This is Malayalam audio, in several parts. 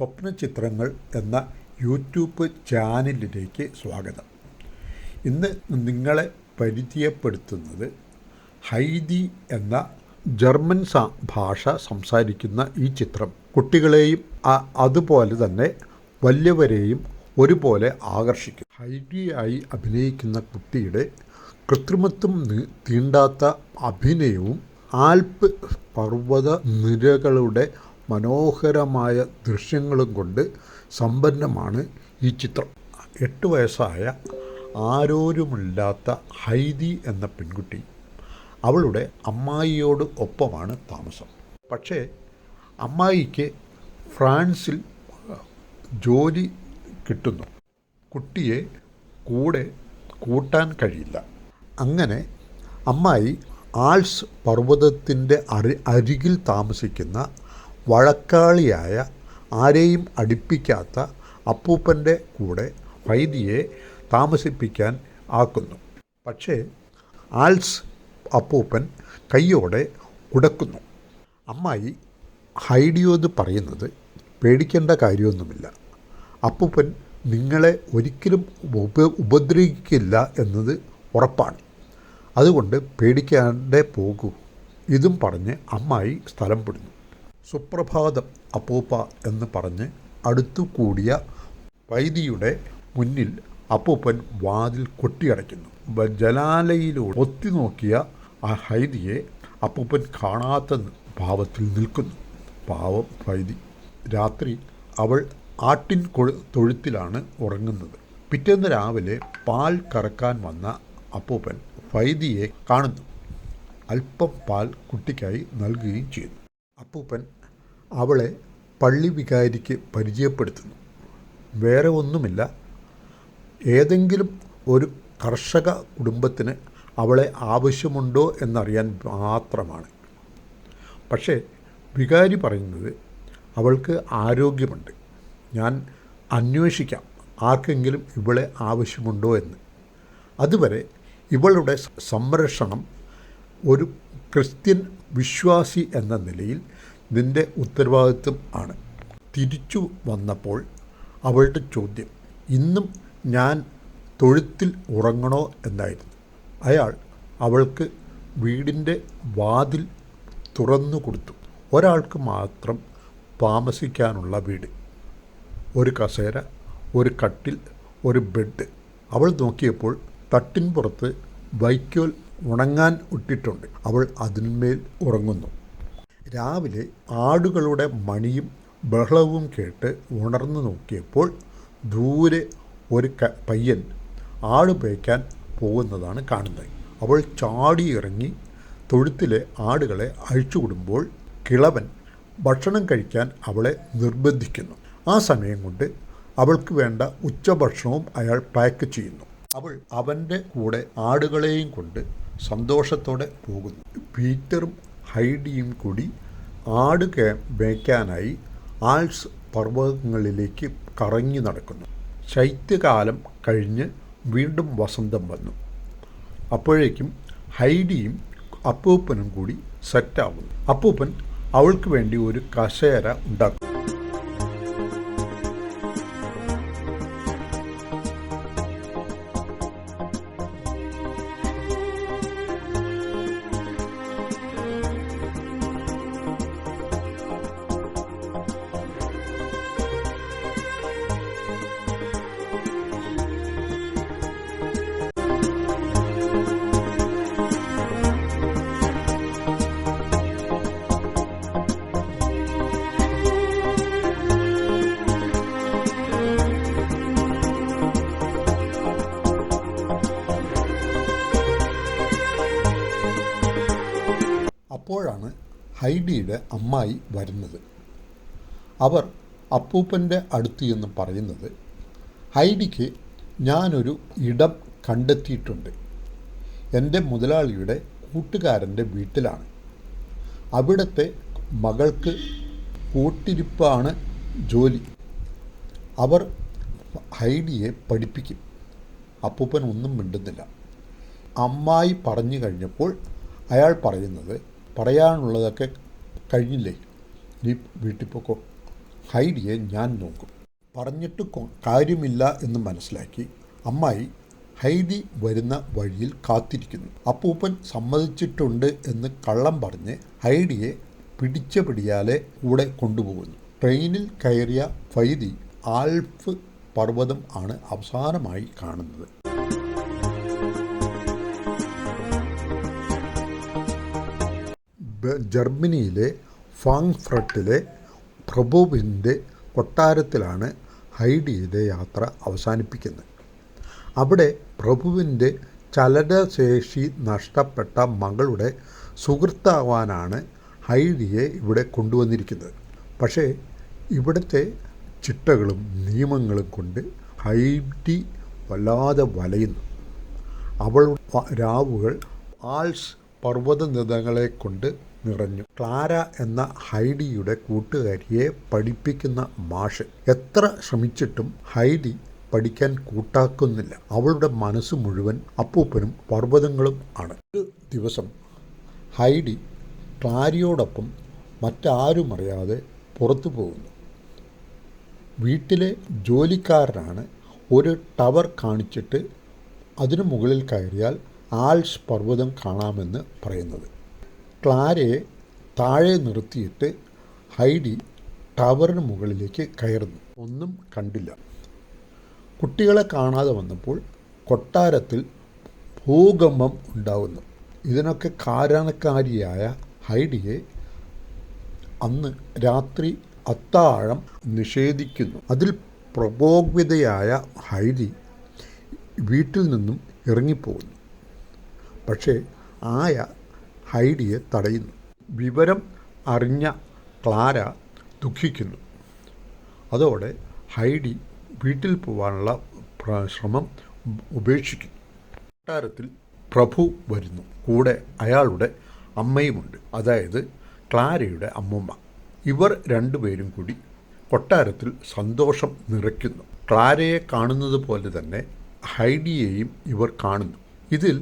സ്വപ്നചിത്രങ്ങൾ എന്ന യൂട്യൂബ് ചാനലിലേക്ക് സ്വാഗതം. ഇന്ന് നിങ്ങളെ പരിചയപ്പെടുത്തുന്നത് ഹൈദി എന്ന ജർമ്മൻ ഭാഷ സംസാരിക്കുന്ന ഈ ചിത്രം. കുട്ടികളെയും അതുപോലെ തന്നെ വലിയവരെയും ഒരുപോലെ ആകർഷിക്കും. ഹൈഡിയായി അഭിനയിക്കുന്ന കുട്ടിയുടെ കൃത്രിമത്വം തീണ്ടാത്ത അഭിനയവും ആൽപ് പർവത നിരകളുടെ മനോഹരമായ ദൃശ്യങ്ങളും കൊണ്ട് സമ്പന്നമാണ് ഈ ചിത്രം. എട്ട് വയസ്സായ ആരോരുമില്ലാത്ത ഹൈദി എന്ന പെൺകുട്ടി അവളുടെ അമ്മായിയോട് ഒപ്പമാണ് താമസം. പക്ഷേ അമ്മായിക്ക് ഫ്രാൻസിൽ ജോലി കിട്ടുന്നു. കുട്ടിയെ കൂടെ കൂട്ടാൻ കഴിയില്ല. അങ്ങനെ അമ്മായി ആൾസ് പർവതത്തിന്റെ അരി അരികിൽ താമസിക്കുന്ന വഴക്കാളിയായ ആരെയും അടുപ്പിക്കാത്ത അപ്പൂപ്പന്റെ കൂടെ വൈദിയെ താമസിപ്പിക്കാൻ ആക്കുന്നു. പക്ഷേ ആൽസ് അപ്പൂപ്പൻ കയ്യോടെ ഉടക്കുന്നു അമ്മായി ഹൈഡിയോത് പറയുന്നത് പേടിക്കേണ്ട കാര്യമൊന്നുമില്ല. അപ്പൂപ്പൻ നിങ്ങളെ ഒരിക്കലും ഉപ ഉപദ്രവിക്കില്ല എന്നത് ഉറപ്പാണ്. അതുകൊണ്ട് പേടിക്കാണ്ടേ പോകൂ. ഇതും പറഞ്ഞ് അമ്മായി സ്ഥലം വിടുന്നു സുപ്രഭാതം അപ്പൂപ്പ എന്ന് പറഞ്ഞ് അടുത്തു കൂടിയ വൈദിയുടെ മുന്നിൽ അപ്പൂപ്പൻ വാതിൽ കൊട്ടിയടയ്ക്കുന്നു. ജലാലയിലൂടെ ഒത്തി നോക്കിയ ആ ഹൈദിയെ അപ്പൂപ്പൻ കാണാത്ത ഭാവത്തിൽ നിൽക്കുന്നു. പാവം വൈദി രാത്രി അവൾ ആട്ടിൻ കൊഴു തൊഴുത്തിലാണ് ഉറങ്ങുന്നത്. പിറ്റേന്ന് രാവിലെ പാൽ കറക്കാൻ വന്ന അപ്പൂപ്പൻ വൈദിയെ കാണുന്നു. അല്പം പാൽ കുട്ടിക്കായി നൽകുകയും ചെയ്യുന്നു. അപ്പൂപ്പൻ അവളെ പള്ളി വികാരിക്ക് പരിചയപ്പെടുത്തുന്നു. വേറെ ഒന്നുമില്ല. ഏതെങ്കിലും ഒരു കർഷക കുടുംബത്തിന് അവളെ ആവശ്യമുണ്ടോ എന്നറിയാൻ മാത്രമാണ്. പക്ഷേ വികാരി പറയുന്നത് അവൾക്ക് ആരോഗ്യമുണ്ട്. ഞാൻ അന്വേഷിക്കാം ആർക്കെങ്കിലും ഇവളെ ആവശ്യമുണ്ടോ എന്ന്. അതുവരെ ഇവളുടെ സംരക്ഷണം ഒരു ക്രിസ്ത്യൻ വിശ്വാസി എന്ന നിലയിൽ നിന്റെ ഉത്തരവാദിത്വം ആണ്. തിരിച്ചു വന്നപ്പോൾ അവളുടെ ചോദ്യം ഇന്നും ഞാൻ തൊഴുത്തിൽ ഉറങ്ങണോ എന്നായിരുന്നു. അയാൾ അവൾക്ക് വീടിന്റെ വാതിൽ തുറന്നു കൊടുത്തു. ഒരാൾക്ക് മാത്രം താമസിക്കാനുള്ള വീട് ഒരു കസേര ഒരു കട്ടിൽ ഒരു ബെഡ്. അവൾ നോക്കിയപ്പോൾ തട്ടിൻ പുറത്ത് വൈക്കോൽ ഉണങ്ങാൻ ഇട്ടിട്ടുണ്ട്. അവൾ അതിന്മേൽ ഉറങ്ങുന്നു. രാവിലെ ആടുകളുടെ മണിയും ബഹളവും കേട്ട് ഉണർന്നു നോക്കിയപ്പോൾ ദൂരെ ഒരു ക പയ്യൻ ആട് പേയ്ക്കാൻ പോകുന്നതാണ് കാണുന്നത്. അവൾ ചാടി ഇറങ്ങി തൊഴുത്തിലെ ആടുകളെ അഴിച്ചുവിടുമ്പോൾ കിളവൻ ഭക്ഷണം കഴിക്കാൻ അവളെ നിർബന്ധിക്കുന്നു. ആ സമയം കൊണ്ട് അവൾക്ക് വേണ്ട ഉച്ചഭക്ഷണവും അയാൾ പാക്ക് ചെയ്യുന്നു. അവൾ അവന്റെ കൂടെ ആടുകളെയും കൊണ്ട് സന്തോഷത്തോടെ പോകുന്നു. പീറ്ററും ഹൈഡിയും കൂടി ആട് മേയ്ക്കാനായി ആൾസ് പർവതങ്ങളിലേക്ക് കറങ്ങി നടക്കുന്നു. ശൈത്യകാലം കഴിഞ്ഞ് വീണ്ടും വസന്തം വന്നു. അപ്പോഴേക്കും ഹൈഡിയും അപ്പൂപ്പനും കൂടി സെറ്റാവുന്നു അപ്പൂപ്പൻ അവൾക്ക് വേണ്ടി ഒരു കസേര ഉണ്ടാക്കും ഹൈഡിയുടെ അമ്മായി വരുന്നത്. അവർ അപ്പൂപ്പന്റെ അടുത്ത് എന്ന് പറയുന്നത് ഹൈഡിക്ക് ഞാനൊരു ഇടം കണ്ടെത്തിയിട്ടുണ്ട്. എന്റെ മുതലാളിയുടെ കൂട്ടുകാരന്റെ വീട്ടിലാണ്. അവിടുത്തെ മകൾക്ക് കൂട്ടിരിപ്പാണ് ജോലി. അവർ ഹൈഡിയെ പഠിപ്പിക്കും. അപ്പൂപ്പൻ ഒന്നും മിണ്ടുന്നില്ല. അമ്മായി പറഞ്ഞു കഴിഞ്ഞപ്പോൾ അയാൾ പറയുന്നത് പറയാനുള്ളതൊക്കെ കഴിഞ്ഞില്ലേ? നീ വീട്ടിൽ പോക്കോ. ഹൈഡിയെ ഞാൻ നോക്കും. പറഞ്ഞിട്ട് കാര്യമില്ല എന്ന് മനസ്സിലാക്കി അമ്മായി ഹൈദി വരുന്ന വഴിയിൽ കാത്തിരിക്കുന്നു. അപ്പൂപ്പൻ സമ്മതിച്ചിട്ടുണ്ട് എന്ന് കള്ളം പറഞ്ഞ് ഹൈഡിയെ പിടിച്ച പിടിയാലെ കൂടെ കൊണ്ടുപോകുന്നു. ട്രെയിനിൽ കയറിയ ഫൈദി ആൽഫ് പർവതം ആണ് അവസാനമായി കാണുന്നത്. ജർമ്മനിയിലെ ഫാങ്ഫ്രട്ടിലെ പ്രഭുവിന്റെ കൊട്ടാരത്തിലാണ് ഹൈഡിയുടെ യാത്ര അവസാനിപ്പിക്കുന്നത്. അവിടെ പ്രഭുവിന്റെ ചലനശേഷി നഷ്ടപ്പെട്ട മകളുടെ സുഹൃത്താവാനാണ് ഹൈഡിയെ ഇവിടെ കൊണ്ടുവന്നിരിക്കുന്നത്. പക്ഷേ ഇവിടുത്തെ ചിട്ടകളും നിയമങ്ങളും കൊണ്ട് ഹൈഡി വല്ലാതെ വലയുന്നു. വ- രാവുകൾ ആൾസ് പർവതനിരകളെ കൊണ്ട് നിറഞ്ഞു. ക്ലാര എന്ന ഹൈഡിയുടെ കൂട്ടുകാരിയെ പഠിപ്പിക്കുന്ന മാഷ്. എത്ര ശ്രമിച്ചിട്ടും ഹൈഡി പഠിക്കാൻ കൂട്ടാക്കുന്നില്ല. അവളുടെ മനസ്സ് മുഴുവൻ അപ്പൂപ്പനും പർവതങ്ങളും ആണ്. ഒരു ദിവസം ഹൈഡി ക്ലാരിയോടൊപ്പം മറ്റാരും അറിയാതെ പുറത്തു പോകുന്നു. വീട്ടിലെ ജോലിക്കാരനാണ് ഒരു ടവർ കാണിച്ചിട്ട് അതിനു മുകളിൽ കയറിയാൽ ആൽസ് പർവതം കാണാമെന്ന് പറയുന്നത്. ക്ലാരയെ താഴെ നിർത്തിയിട്ട് ഹൈഡി ടവറിന് മുകളിലേക്ക് കയറുന്നു. ഒന്നും കണ്ടില്ല. കുട്ടികളെ കാണാതെ വന്നപ്പോൾ കൊട്ടാരത്തിൽ ഭൂകമ്പം ഉണ്ടാകുന്നു ഇതിനൊക്കെ കാരണക്കാരിയായ ഹൈഡിയെ അന്ന് രാത്രി അത്താഴം നിഷേധിക്കുന്നു. അതിൽ പ്രകോപിതയായ ഹൈഡി വീട്ടിൽ നിന്നും ഇറങ്ങിപ്പോകുന്നു. പക്ഷേ ആയ ഹൈഡിയെ തടയുന്നു. വിവരം അറിഞ്ഞ ക്ലാര ദുഃഖിക്കുന്നു. അതോടെ ഹൈഡി വീട്ടിൽ പോകാനുള്ള ശ്രമം ഉപേക്ഷിക്കുന്നു. കൊട്ടാരത്തിൽ പ്രഭു വരുന്നു. കൂടെ അയാളുടെ അമ്മയുമുണ്ട്. അതായത് ക്ലാരയുടെ അമ്മുമ്മ. ഇവർ രണ്ടുപേരും കൂടി കൊട്ടാരത്തിൽ സന്തോഷം നിറയ്ക്കുന്നു. ക്ലാരയെ കാണുന്നത് പോലെ തന്നെ ഹൈഡിയെയും ഇവർ കാണുന്നു. ഇതിൽ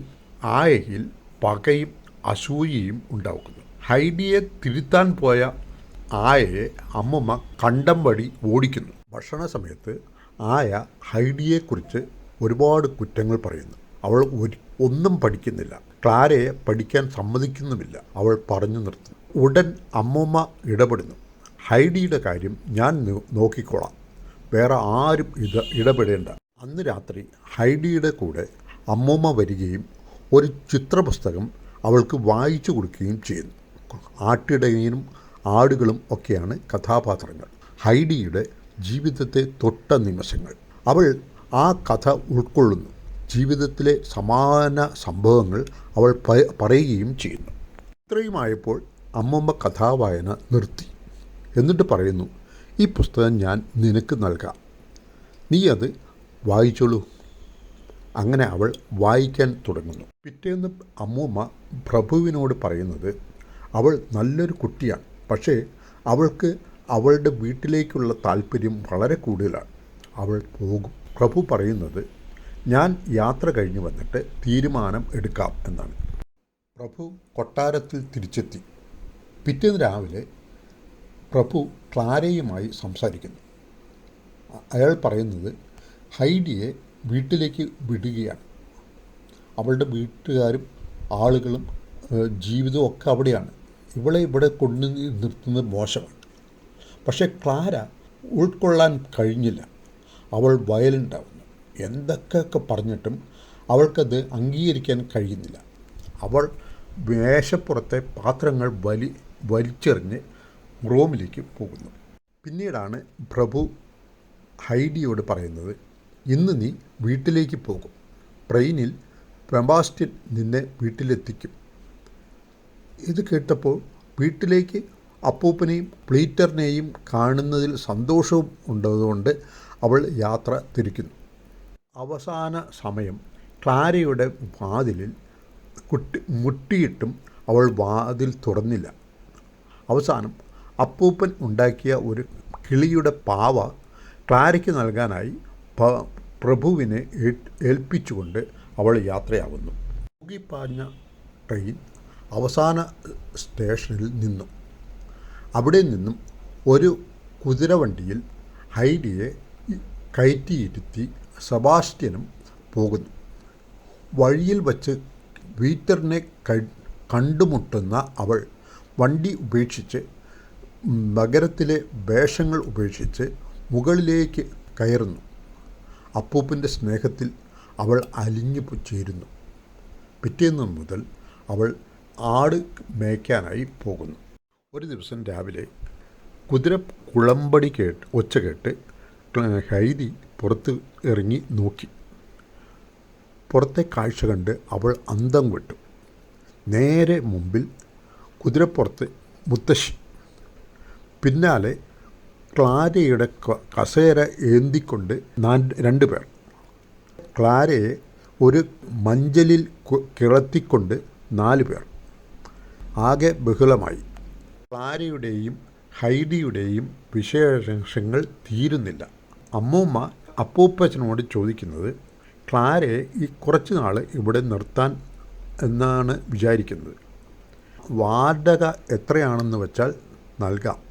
ആയയിൽ പകയും അസൂയയും ഉണ്ടാക്കുന്നു ഹൈഡിയെ തിരുത്താൻ പോയ ആയയെ അമ്മമ്മ കണ്ടം വഴി ഓടിക്കുന്നു. ഭക്ഷണ സമയത്ത് ആയ ഹൈഡിയെക്കുറിച്ച് ഒരുപാട് കുറ്റങ്ങൾ പറയുന്നു. അവൾ ഒന്നും പഠിക്കുന്നില്ല. ക്ലാരയെ പഠിക്കാൻ സമ്മതിക്കുന്നുമില്ല. അവൾ പറഞ്ഞു നിർത്തുന്നു. ഉടൻ അമ്മമ്മ ഇടപെടുന്നു. ഹൈഡിയുടെ കാര്യം ഞാൻ നോക്കിക്കോളാം. വേറെ ആരും ഇത് ഇടപെടേണ്ട. അന്ന് രാത്രി ഹൈഡിയുടെ കൂടെ അമ്മമ്മ വരികയും ഒരു ചിത്രപുസ്തകം അവൾക്ക് വായിച്ചു കൊടുക്കുകയും ചെയ്യുന്നു. ആട്ടിടയനും ആടുകളും ഒക്കെയാണ് കഥാപാത്രങ്ങൾ. ഹൈഡിയുടെ ജീവിതത്തെ തൊട്ട നിമിഷങ്ങൾ. അവൾ ആ കഥ ഉൾക്കൊള്ളുന്നു. ജീവിതത്തിലെ സമാന സംഭവങ്ങൾ അവൾ പറയുകയും ചെയ്യുന്നു. ഇത്രയുമായപ്പോൾ അമ്മമ്മ കഥാവായന നിർത്തി. എന്നിട്ട് പറയുന്നു ഈ പുസ്തകം ഞാൻ നിനക്ക് നൽകാം. നീ അത് വായിച്ചോളൂ. അങ്ങനെ അവൾ വായിക്കാൻ തുടങ്ങുന്നു. പിറ്റേന്ന് അമ്മൂമ്മ പ്രഭുവിനോട് പറയുന്നത് അവൾ നല്ലൊരു കുട്ടിയാണ്. പക്ഷേ അവൾക്ക് അവളുടെ വീട്ടിലേക്കുള്ള താല്പര്യം വളരെ കൂടുതലാണ്. അവൾ പോകും. പ്രഭു പറയുന്നത് ഞാൻ യാത്ര കഴിഞ്ഞ് വന്നിട്ട് തീരുമാനം എടുക്കാം എന്നാണ്. പ്രഭു കൊട്ടാരത്തിൽ തിരിച്ചെത്തി. പിറ്റേന്ന് രാവിലെ പ്രഭു ക്ലാരയുമായി സംസാരിക്കുന്നു. അയാൾ പറയുന്നത് ഹൈഡിയെ വീട്ടിലേക്ക് വിടുകയാണ്. അവളുടെ വീട്ടുകാരും ആളുകളും ജീവിതവും ഒക്കെ അവിടെയാണ്. ഇവളെ ഇവിടെ കൊണ്ടു നിർത്തുന്നത് മോശമാണ്. പക്ഷേ ക്ലാര ഉൾക്കൊള്ളാൻ കഴിഞ്ഞില്ല. അവൾ വയലുണ്ടാവുന്നു എന്തൊക്കെയൊക്കെ പറഞ്ഞിട്ടും അവൾക്കത് അംഗീകരിക്കാൻ കഴിയുന്നില്ല. അവൾ മേശപ്പുറത്തെ പാത്രങ്ങൾ വലി വലിച്ചെറിഞ്ഞ് റൂമിലേക്ക് പോകുന്നു. പിന്നീടാണ് പ്രഭു ഹൈഡിയോട് പറയുന്നത് ഇന്ന് നീ വീട്ടിലേക്ക് പോകും. ട്രെയിനിൽ പ്രബാസ്റ്റ്യൻ നിന്നെ വീട്ടിലെത്തിക്കും. ഇത് കേട്ടപ്പോൾ വീട്ടിലേക്ക് അപ്പൂപ്പനെയും പ്ലീറ്ററിനെയും കാണുന്നതിൽ സന്തോഷവും ഉണ്ടതുകൊണ്ട് അവൾ യാത്ര തിരിക്കുന്നു. അവസാന സമയം ക്ലാരയുടെ വാതിലിൽ കുട്ടി മുട്ടിയിട്ടും അവൾ വാതിൽ തുറന്നില്ല. അവസാനം അപ്പൂപ്പൻ ഉണ്ടാക്കിയ ഒരു കിളിയുടെ പാവ ക്ലാരയ്ക്ക് നൽകാനായി പ്രഭുവിനെ ഏൽപ്പിച്ചുകൊണ്ട് അവൾ യാത്രയാവുന്നു മുങ്ങിപ്പാഞ്ഞ ട്രെയിൻ അവസാന സ്റ്റേഷനിൽ നിന്നു അവിടെ നിന്നും ഒരു കുതിരവണ്ടിയിൽ ഹൈഡിയെ കയറ്റിയിരുത്തി സെബാസ്റ്റ്യനും പോകുന്നു. വഴിയിൽ വച്ച് വീറ്ററിനെ കണ്ടുമുട്ടുന്ന അവൾ വണ്ടി ഉപേക്ഷിച്ച് നഗരത്തിലെ വേഷങ്ങൾ ഉപേക്ഷിച്ച് മുകളിലേക്ക് കയറുന്നു. അപ്പൂപ്പന്റെ സ്നേഹത്തിൽ അവൾ അലിഞ്ഞു ചേരുന്നു. പിറ്റേന്ന് മുതൽ അവൾ ആട് മേയ്ക്കാനായി പോകുന്നു. ഒരു ദിവസം രാവിലെ കുതിര കുളമ്പടി കേട്ട് ഒച്ച കേട്ട് ഹൈദി പുറത്ത് ഇറങ്ങി നോക്കി. പുറത്തെ കാഴ്ച കണ്ട് അവൾ അന്തം വിട്ടു. നേരെ മുമ്പിൽ കുതിരപ്പുറത്ത് മുത്തശ്ശി. പിന്നാലെ ക്ലാരയുടെ കസേര ഏന്തിക്കൊണ്ട് രണ്ട് പേർ. ക്ലാരയെ ഒരു മഞ്ചലിൽ കിളത്തിക്കൊണ്ട് നാല് പേർ. ആകെ ബഹുളമായി. ക്ലാരയുടെയും ഹൈഡിയുടെയും വിശേഷങ്ങൾ തീരുന്നില്ല. അമ്മൂമ്മ അപ്പൂപ്പച്ചനോട് ചോദിക്കുന്നത് ക്ലാരയെ ഈ കുറച്ച് നാൾ ഇവിടെ നിർത്താൻ എന്നാണ് വിചാരിക്കുന്നത്. വാടക എത്രയാണെന്ന് വെച്ചാൽ നൽകാം.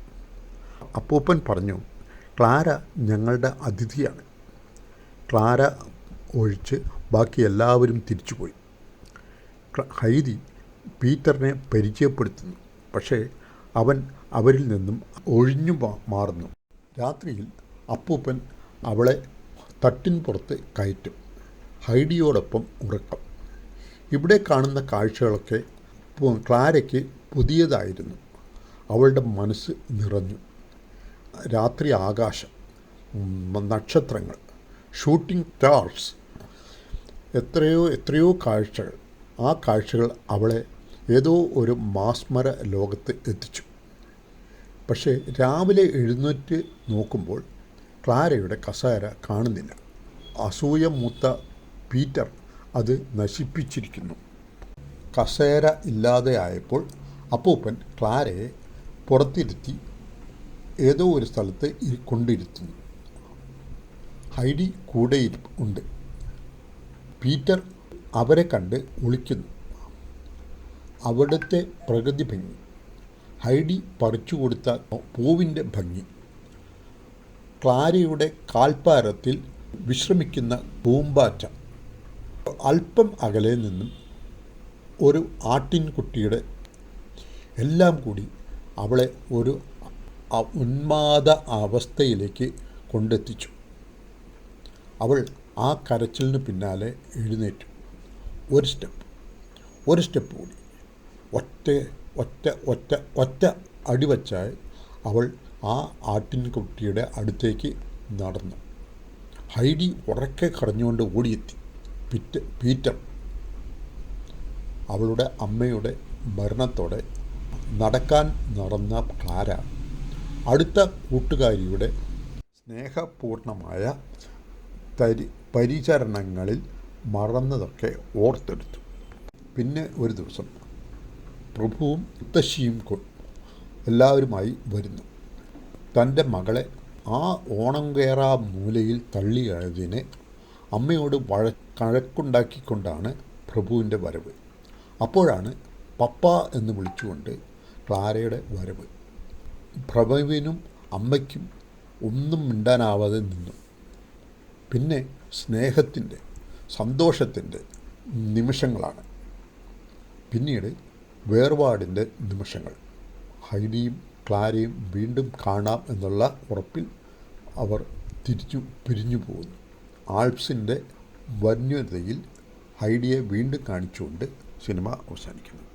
അപ്പൂപ്പൻ പറഞ്ഞു ക്ലാര ഞങ്ങളുടെ അതിഥിയാണ്. ക്ലാര ഒഴിച്ച് ബാക്കി എല്ലാവരും തിരിച്ചുപോയി. ഹൈദി പീറ്ററിനെ പരിചയപ്പെടുത്തുന്നു. പക്ഷേ അവൻ അവരിൽ നിന്നും ഒഴിഞ്ഞു മാറുന്നു. രാത്രിയിൽ അപ്പൂപ്പൻ അവളെ തട്ടിൻ പുറത്ത് കയറ്റും. ഹൈഡിയോടൊപ്പം ഉറക്കം. ഇവിടെ കാണുന്ന കാഴ്ചകളൊക്കെ ക്ലാരയ്ക്ക് പുതിയതായിരുന്നു. അവളുടെ മനസ്സ് നിറഞ്ഞു. രാത്രി ആകാശം നക്ഷത്രങ്ങൾ ഷൂട്ടിംഗ് സ്റ്റാർസ് എത്രയോ എത്രയോ കാഴ്ചകൾ. ആ കാഴ്ചകൾ അവളെ ഏതോ ഒരു മാസ്മര ലോകത്ത് എത്തിച്ചു. പക്ഷേ രാവിലെ എഴുന്നേറ്റ് നോക്കുമ്പോൾ ക്ലാരയുടെ കസേര കാണുന്നില്ല. അസൂയ മൂത്ത പീറ്റർ അത് നശിപ്പിച്ചിരിക്കുന്നു. കസേര ഇല്ലാതെ ആയപ്പോൾ അപ്പൂപ്പൻ ക്ലാരയെ പുറത്തിരുത്തി ഏതോ ഒരു സ്ഥലത്ത് കൊണ്ടിരുത്തുന്നു. ഹൈഡി കൂടെ ഉണ്ട്. പീറ്റർ അവരെ കണ്ട് ഒളിക്കുന്നു. അവിടുത്തെ പ്രകൃതി ഭംഗി. ഹൈഡി പറിച്ചു കൊടുത്ത പൂവിന്റെ ഭംഗി. ക്ലാരയുടെ കാൽപ്പാരത്തിൽ വിശ്രമിക്കുന്ന പൂമ്പാറ്റ. അല്പം അകലെ നിന്നും ഒരു ആട്ടിൻകുട്ടിയുടെ എല്ലാം കൂടി അവളെ ഒരു ഉന്മാദ അവസ്ഥയിലേക്ക് കൊണ്ടെത്തിച്ചു. അവൾ ആ കരച്ചിലിന് പിന്നാലെ എഴുന്നേറ്റു. ഒരു സ്റ്റെപ്പ് ഒരു സ്റ്റെപ്പ് കൂടി. ഒറ്റ ഒറ്റ ഒറ്റ ഒറ്റ അടിവച്ചാൽ അവൾ ആ ആട്ടിൻകുട്ടിയുടെ അടുത്തേക്ക് നടന്നു. ഹൈഡി ഉറക്കെ കരഞ്ഞുകൊണ്ട് ഓടിയെത്തി. പിറ്റ പീറ്റർ അവളുടെ അമ്മയുടെ മരണത്തോടെ നടക്കാൻ നടന്ന ക്ലാര അടുത്ത കൂട്ടുകാരിയുടെ സ്നേഹപൂർണമായ തരി പരിചരണങ്ങളിൽ മറന്നതൊക്കെ ഓർത്തെടുത്തു. പിന്നെ ഒരു ദിവസം പ്രഭുവും മുത്തശ്ശിയും എല്ലാവരുമായി വരുന്നു. തന്റെ മകളെ ആ ഓണം കയറാ മൂലയിൽ തള്ളിയതിനെ അമ്മയോട് വഴ കഴക്കുണ്ടാക്കിക്കൊണ്ടാണ് പ്രഭുവിന്റെ വരവ്. അപ്പോഴാണ് പപ്പ എന്ന് വിളിച്ചുകൊണ്ട് ക്ലാരയുടെ വരവ്. പ്രഭുവിനും അമ്മയ്ക്കും ഒന്നും മിണ്ടാനാവാതെ നിന്നു. പിന്നെ സ്നേഹത്തിന്റെ സന്തോഷത്തിന്റെ നിമിഷങ്ങളാണ്. പിന്നീട് വേർപാടിന്റെ നിമിഷങ്ങൾ. ഹൈഡിയും ക്ലാരയും വീണ്ടും കാണാം എന്നുള്ള ഉറപ്പിൽ അവർ തിരിച്ചു പിരിഞ്ഞു പോകുന്നു. ആൾപ്സിന്റെ വന്യതയിൽ ഹൈഡിയെ വീണ്ടും കാണിച്ചുകൊണ്ട് സിനിമ അവസാനിക്കുന്നു.